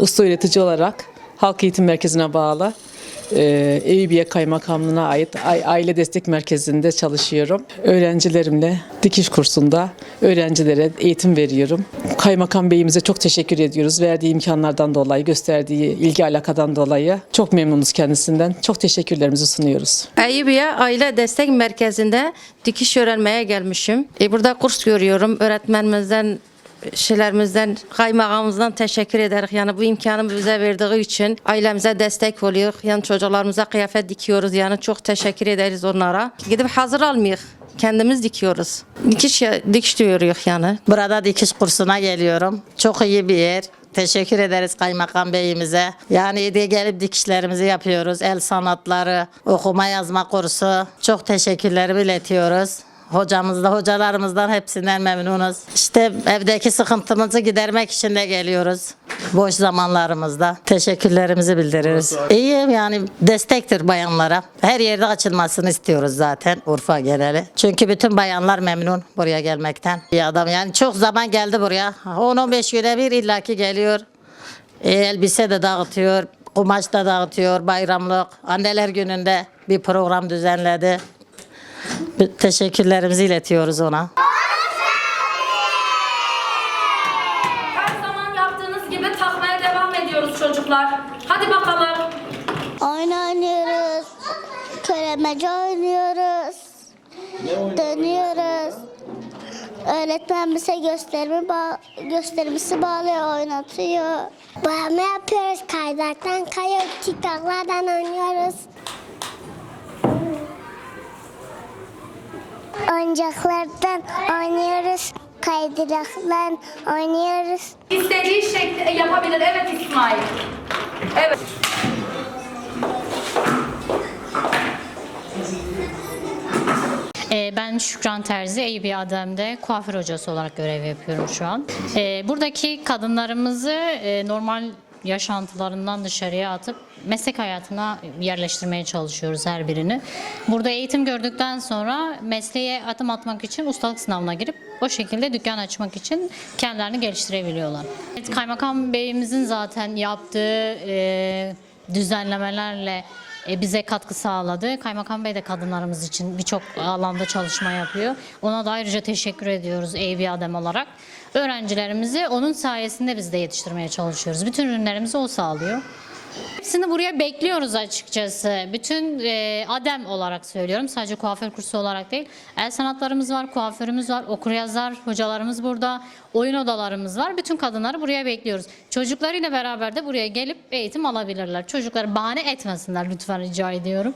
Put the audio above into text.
usta öğretici olarak Halk Eğitim Merkezi'ne bağlı e, Eyüpiye Kaymakamlığı'na ait Aile Destek Merkezi'nde çalışıyorum. Öğrencilerimle dikiş kursunda öğrencilere eğitim veriyorum. Kaymakam Beyimize çok teşekkür ediyoruz. Verdiği imkanlardan dolayı, gösterdiği ilgi alakadan dolayı çok memnunuz kendisinden. Çok teşekkürlerimizi sunuyoruz. Eyüpiye Aile Destek Merkezi'nde dikiş öğrenmeye gelmişim. E, burada kurs görüyorum. Öğretmenimizden şeylerimizden, kaymakamımızdan teşekkür ederiz. Yani bu imkanı bize verdiği için ailemize destek oluyor. Yani çocuklarımıza kıyafet dikiyoruz. Yani çok teşekkür ederiz onlara. Gidip hazır almıyoruz. Kendimiz dikiyoruz. Dikiş, dikiş diyoruz yani. Burada dikiş kursuna geliyorum. Çok iyi bir yer. Teşekkür ederiz Kaymakam Beyimize. Yani de gelip dikişlerimizi yapıyoruz. El sanatları, okuma yazma kursu. Çok teşekkürlerimi iletiyoruz. Hocamızda, hocalarımızdan hepsinden memnunuz. İşte evdeki sıkıntımızı gidermek için de geliyoruz. Boş zamanlarımızda. Teşekkürlerimizi bildiririz. İyi yani destektir bayanlara. Her yerde açılmasını istiyoruz zaten Urfa geneli. Çünkü bütün bayanlar memnun buraya gelmekten. Bir adam yani çok zaman geldi buraya. 10-15 güne bir illaki geliyor. E, elbise de dağıtıyor, kumaş da dağıtıyor, bayramlık. Anneler gününde bir program düzenledi. Teşekkürlerimizi iletiyoruz ona. Her zaman yaptığınız gibi takmaya devam ediyoruz çocuklar. Hadi bakalım. Oyun oynuyoruz. Köremece oynuyoruz. Dönüyoruz. Öğretmen bize gösterimi bağ gösterimizi bağlıyor, oynatıyor. Boyama yapıyoruz. Kaydıraktan kayıyor, tiktaklardan oynuyoruz. Oyuncaklardan oynuyoruz. Kaydıraktan oynuyoruz. İstediği şekli yapabilir. Evet İsmail. Evet. Ee, Ben Şükran Terzi, Eyüpiye Adem'de kuaför hocası olarak görev yapıyorum şu an. Ee, Buradaki kadınlarımızı e, normal yaşantılarından dışarıya atıp meslek hayatına yerleştirmeye çalışıyoruz her birini. Burada eğitim gördükten sonra mesleğe adım atmak için ustalık sınavına girip o şekilde dükkan açmak için kendilerini geliştirebiliyorlar. Evet, Kaymakam Beyimizin zaten yaptığı e, düzenlemelerle e, bize katkı sağladı. Kaymakam Bey de kadınlarımız için birçok alanda çalışma yapıyor. Ona da ayrıca teşekkür ediyoruz Eyüpiye Adem olarak. Öğrencilerimizi onun sayesinde biz de yetiştirmeye çalışıyoruz. Bütün ürünlerimizi o sağlıyor. Hepsini buraya bekliyoruz açıkçası. Bütün e, ADEM olarak söylüyorum. Sadece kuaför kursu olarak değil. El sanatlarımız var, kuaförümüz var, okuryazar hocalarımız burada, oyun odalarımız var. Bütün kadınları buraya bekliyoruz. Çocuklarıyla beraber de buraya gelip eğitim alabilirler. Çocukları bahane etmesinler lütfen rica ediyorum.